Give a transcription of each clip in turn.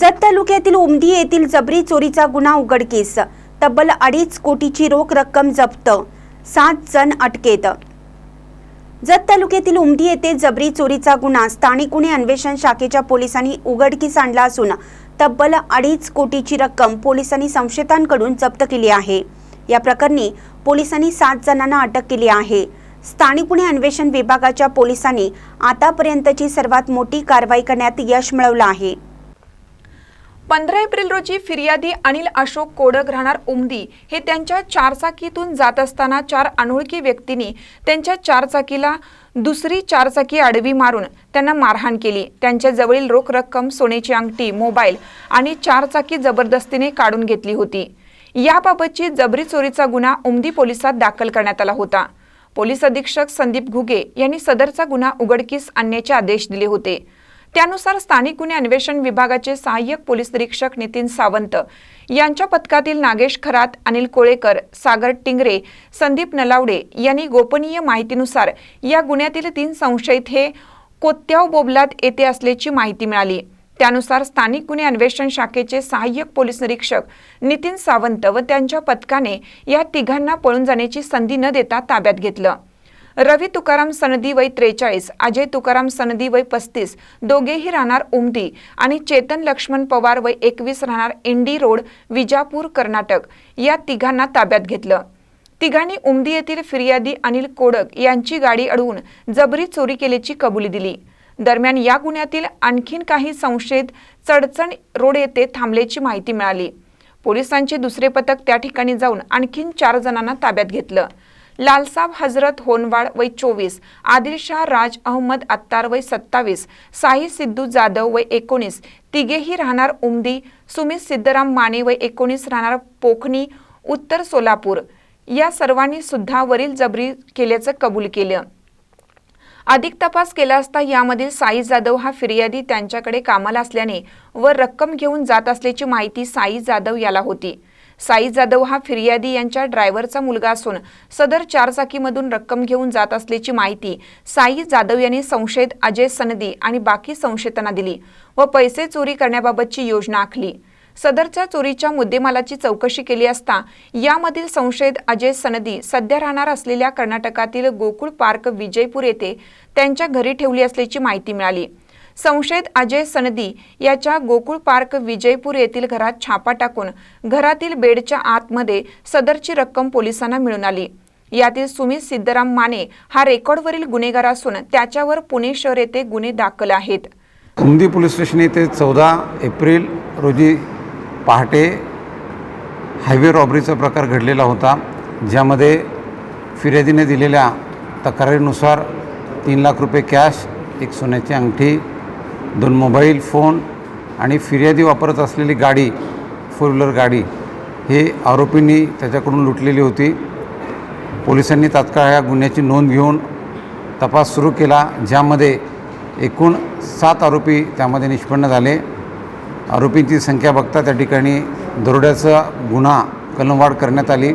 जत तालुक्यातील उमदी येथील जबरी चोरीचा गुन्हा उघडकीस तब्बल अडीच कोटीची रोख रक्कम जप्त सात जण अटकेत. जत तालुक्यातील उमदी येथे जबरी चोरीचा गुन्हा स्थानिक गुन्हे अन्वेषण शाखेच्या पोलिसांनी उघडकीस आणला असून तब्बल अडीच कोटीची रक्कम पोलिसांनी संशयितांकडून जप्त केली आहे. या प्रकरणी पोलिसांनी सात जणांना अटक केली आहे. स्थानिक गुन्हे अन्वेषण विभागाच्या पोलिसांनी आतापर्यंतची सर्वात मोठी कारवाई करण्यात यश मिळवलं आहे. पंधरा एप्रिल रोजी फिर्यादी अनिल अशोक कोडक राहणार उमदी हे त्यांच्या चारचाकीतून जात असताना चार अनोळखी व्यक्तींनी त्यांच्या चारचाकीला दुसरी चारचाकी आडवी मारून त्यांना मारहाण केली. त्यांच्या जवळील रोख रक्कम सोन्याची अंगठी मोबाईल आणि चारचाकी जबरदस्तीने काढून घेतली होती. याबाबतची जबरी चोरीचा गुन्हा उमदी पोलिसात दाखल करण्यात आला होता. पोलीस अधीक्षक संदीप घुगे यांनी सदरचा गुन्हा उघडकीस आणण्याचे आदेश दिले होते. त्यानुसार स्थानिक गुन्हे अन्वेषण विभागाचे सहाय्यक पोलीस निरीक्षक नितीन सावंत यांच्या पथकातील नागेश खरात अनिल कोळेकर सागर टिंगरे संदीप नलावडे यांनी गोपनीय माहितीनुसार या गुन्ह्यातील तीन संशयित हे कोत्याव बोबलात येथे असल्याची माहिती मिळाली. त्यानुसार स्थानिक गुन्हे अन्वेषण शाखेचे सहाय्यक पोलीस निरीक्षक नितीन सावंत व त्यांच्या पथकाने या तिघांना पळून जाण्याची संधी न देता ताब्यात घेतलं. रवी तुकाराम सनदी वय त्रेचाळीस अजय तुकाराम सनदी वय पस्तीस दोघेही राहणार उमदी आणि चेतन लक्ष्मण पवार वय एकवीस राहणार इंडी रोड विजापूर कर्नाटक. या तिघांना ताब्यात घेतलं. तिघांनी उमदी येथील फिर्यादी अनिल कोडक यांची गाडी अडवून जबरी चोरी केल्याची कबुली दिली. दरम्यान या गुन्ह्यातील आणखीन काही संशयित चडचण रोड येथे थांबल्याची माहिती मिळाली. पोलिसांचे दुसरे पथक त्या ठिकाणी जाऊन आणखीन चार जणांना ताब्यात घेतलं. लालसाब हजरत होनवाड वय चोवीस आदिलशाह राज अहमद अत्तार वय सत्तावीस साई सिद्धू जाधव वय एकोणीस तिघेही राहणार उमदी सुमित सिद्धराम माने वय एकोणीस राहणार पोखणी उत्तर सोलापूर. या सर्वांनी सुद्धा वरील जबरी केल्याचं कबूल केलं. अधिक तपास केला असता यामधील साई जाधव हा फिर्यादी त्यांच्याकडे कामाला असल्याने व रक्कम घेऊन जात असल्याची माहिती साई जाधव याला होती. साई जाधव हा फिर्यादी यांच्या ड्रायव्हरचा मुलगा असून सदर चारचाकीमधून रक्कम घेऊन जात असल्याची माहिती साई जाधव यांनी संशयित अजय सनदी आणि बाकी संशयितांना दिली व पैसे चोरी करण्याबाबतची योजना आखली. सदरच्या चोरीच्या मुद्देमालाची चौकशी केली असता यामधील संशयित अजय सनदी सध्या राहणार असलेल्या कर्नाटकातील गोकुळ पार्क विजयपूर येथे त्यांच्या घरी ठेवली असल्याची माहिती मिळाली. संशयित अजय सनदी याच्या गोकुळ पार्क विजयपूर येथील घरात छापा टाकून घरातील बेडच्या आतमध्ये सदरची रक्कम पोलिसांना मिळून आली. यातील सुमित सिद्धराम माने हा रेकॉर्डवरील गुन्हेगार असून त्याच्यावर पुणे शहर येथे गुन्हे दाखल आहेत. उमदी पोलीस स्टेशन येथे चौदा एप्रिल रोजी पहाटे हायवे रॉबरीचा प्रकार घडलेला होता ज्यामध्ये फिर्यादीने दिलेल्या तक्रारीनुसार तीन लाख रुपये कॅश एक सोन्याची अंगठी दोन मोबाईल फोन आणि फिर्यादी वापरत असलेली गाडी फोर व्हीलर गाडी हे आरोपींनी त्याच्याकडून लुटलेली होती. पोलिसांनी तात्काळ या गुन्ह्याची नोंद घेऊन तपास सुरू केला ज्यामध्ये एकूण सात आरोपी त्यामध्ये निष्पन्न झाले. आरोपींची संख्या बघता त्या ठिकाणी दरोड्याचा गुन्हा कलमवाढ करण्यात आली.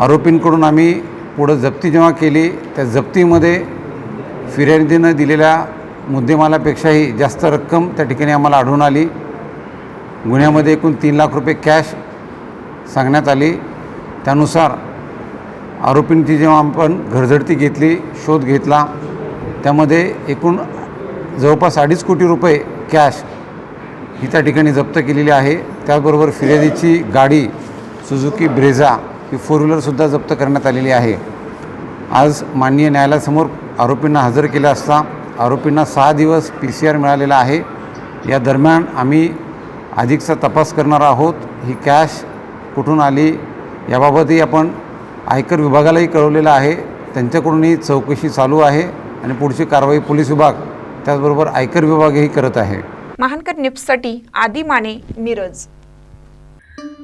आरोपींकडून आम्ही पुढं जप्ती जेव्हा केली त्या जप्तीमध्ये फिर्यादीनं दिलेल्या मुद्देमालापेक्षाही जास्त रक्कम त्या ठिकाणी आम्हाला आढळून आली. गुन्ह्यामध्ये एकूण तीन लाख रुपये कॅश सांगण्यात आली. त्यानुसार आरोपींची जेव्हा आपण घरझडती घेतली शोध घेतला त्यामध्ये एकूण जवळपास अडीच कोटी रुपये कॅश ही त्या ठिकाणी जप्त केलेली आहे. त्याचबरोबर फिर्यादीची गाडी सुझुकी ब्रेझा ही फोर व्हीलरसुद्धा जप्त करण्यात आलेली आहे. आज माननीय न्यायालयासमोर आरोपींना हजर केलं असता आरोपींना सहा दिवस पी सी आर मिळालेला आहे. या दरम्यान आम्ही अधिकचा तपास करणार आहोत. ही कॅश कुठून आली याबाबतही आपण आयकर विभागालाही कळवलेलं आहे. त्यांच्याकडूनही चौकशी चालू आहे आणि पुढची कारवाई पोलीस विभाग त्याचबरोबर आयकर विभागही करत आहे. महानकर निप्ससाठी आदी माने मिरज.